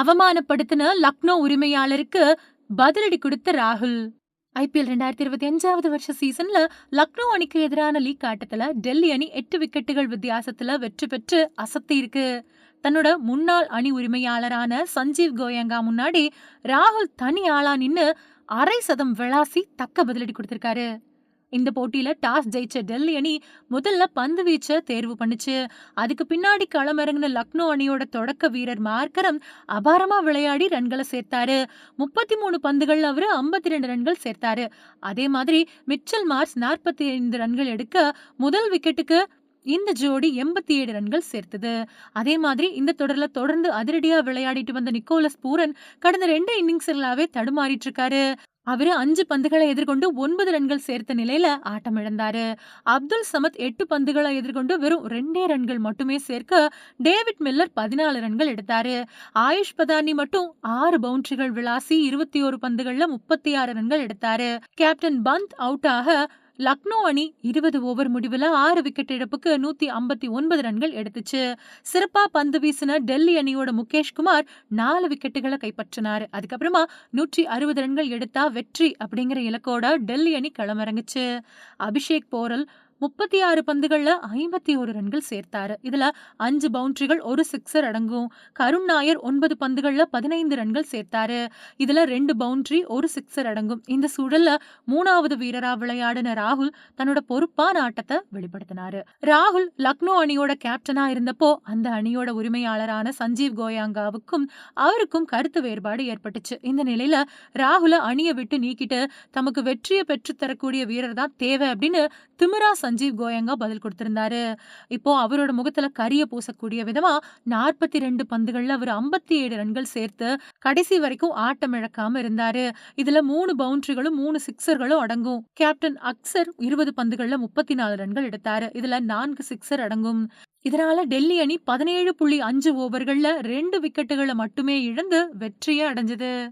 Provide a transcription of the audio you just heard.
அவமானப்படுத்தின லக்னோ உரிமையாளருக்கு பதிலடி கொடுத்த ராகுல். ஐபிஎல் ரெண்டாயிரத்தி இருபத்தி அஞ்சாவது வருஷ சீசன்ல லக்னோ அணிக்கு எதிரான லீக் ஆட்டத்துல டெல்லி அணி எட்டு விக்கெட்டுகள் வித்தியாசத்துல வெற்றி பெற்று அசத்தி இருக்கு. தன்னோட முன்னாள் அணி உரிமையாளரான சஞ்சீவ் கோயங்கா முன்னாடி ராகுல் தனி ஆளா நின்னு அரை சதம் விளாசி தக்க பதிலடி கொடுத்திருக்காரு. இந்த போட்டியில டாஸ் ஜெயிச்ச டெல்லி அணி முதல்ல பந்து வீச்ச தேர்வு பண்ணுச்சு. அதுக்கு பின்னாடி களமிறங்கின லக்னோ அணியோட தொடக்க வீரர் மார்க்கரம் அபாரமா விளையாடி ரன்களை சேர்த்தாரு. முப்பத்தி மூணு பந்துகள் அவரு ஐம்பத்தி ரெண்டு ரன்கள் சேர்த்தாரு. அதே மாதிரி மிச்சல் மார்ஸ் நாற்பத்தி ஐந்து ரன்கள் எடுக்க முதல் விக்கெட்டுக்கு இந்த ஜோடி எண்பத்தி ஏழு ரன்கள் சேர்த்தது. அதே மாதிரி இந்த தொடரில் தொடர்ந்து அதிரடியா விளையாடிட்டு வந்த நிக்கோலஸ் பூரன் கடந்த ரெண்டு இன்னிங்ஸ்லாவே தடுமாறிட்டு இருக்காரு. அவரு அஞ்சு பந்துகளை எதிர்கொண்டு ஒன்பது ரன்கள் சேர்த்த நிலையில ஆட்டம் இழந்தாரு அப்துல் சமத் எட்டு பந்துகளை எதிர்கொண்டு வெறும் ரெண்டே ரன்கள் மட்டுமே சேர்க்க டேவிட் மில்லர் பதினாலு ரன்கள் எடுத்தாரு. ஆயுஷ் பதானி மட்டும் ஆறு பவுண்டரிகள் விளாசி இருபத்தி ஒரு பந்துகள்ல முப்பத்தி ஆறு ரன்கள் எடுத்தாரு. கேப்டன் பந்த் அவுட் ஆக லக்னோ அணி இருபது ஓவர் முடிவுல ஆறு விக்கெட் இழப்புக்கு நூத்தி ஐம்பத்தி ஒன்பது ரன்கள் எடுத்துச்சு. சிறப்பா பந்து வீசின டெல்லி அணியோட முகேஷ் குமார் நாலு விக்கெட்டுகளை கைப்பற்றினாரு. அதுக்கப்புறமா நூற்றி அறுபது ரன்கள் எடுத்தா வெற்றி அப்படிங்கிற இலக்கோட டெல்லி அணி களமிறங்குச்சு. அபிஷேக் போரல் முப்பத்தி ஆறு பந்துகள்ல ஐம்பத்தி ஒரு ரன்கள் சேர்த்தாரு. இதுல அஞ்சு பவுண்டரிகள் ஒரு சிக்ஸர் அடங்கும். கருண் நாயர் ஒன்பது பந்துகள்ல பதினைந்து ரன்கள் சேர்த்தாரு. இதுல ரெண்டு பவுண்டரி ஒரு சிக்ஸர் அடங்கும். இந்த சூழல்ல மூணாவது வீரரா விளையாடின ராகுல் தன்னோட பொறுப்பான ஆட்டத்தை வெளிப்படுத்தினாரு. ராகுல் லக்னோ அணியோட கேப்டனா இருந்தப்போ அந்த அணியோட உரிமையாளரான சஞ்சீவ் கோயாங்காவுக்கும் அவருக்கும் கருத்து வேறுபாடு ஏற்பட்டுச்சு. இந்த நிலையில ராகுல அணியை விட்டு நீக்கிட்டு தமக்கு வெற்றியை பெற்றுத்தரக்கூடிய வீரர் தான் தேவை அப்படின்னு திமிரா சஞ்சீவ் கோயங்கா பதில் கொடுத்திருந்தாரு. இப்போ அவரோட முகத்துல கரிய பூசக்கூடிய விதமா நாற்பத்தி ரெண்டு பந்துகள்ல அவர் ஐம்பத்தி ஏழு ரன்கள் சேர்த்து கடைசி வரைக்கும் ஆட்டம் இழக்காம இருந்தாரு. இதுல மூணு பவுண்டரிகளும் மூணு சிக்ஸர்களும் அடங்கும். கேப்டன் அக்சர் இருபது பந்துகள்ல முப்பத்தி நாலு ரன்கள் எடுத்தாரு. இதுல நான்கு சிக்ஸர் அடங்கும். இதனால டெல்லி அணி பதினேழு புள்ளி அஞ்சு ஓவர்கள்ல ரெண்டு விக்கெட்டுகளை மட்டுமே இழந்து வெற்றியை அடைஞ்சது.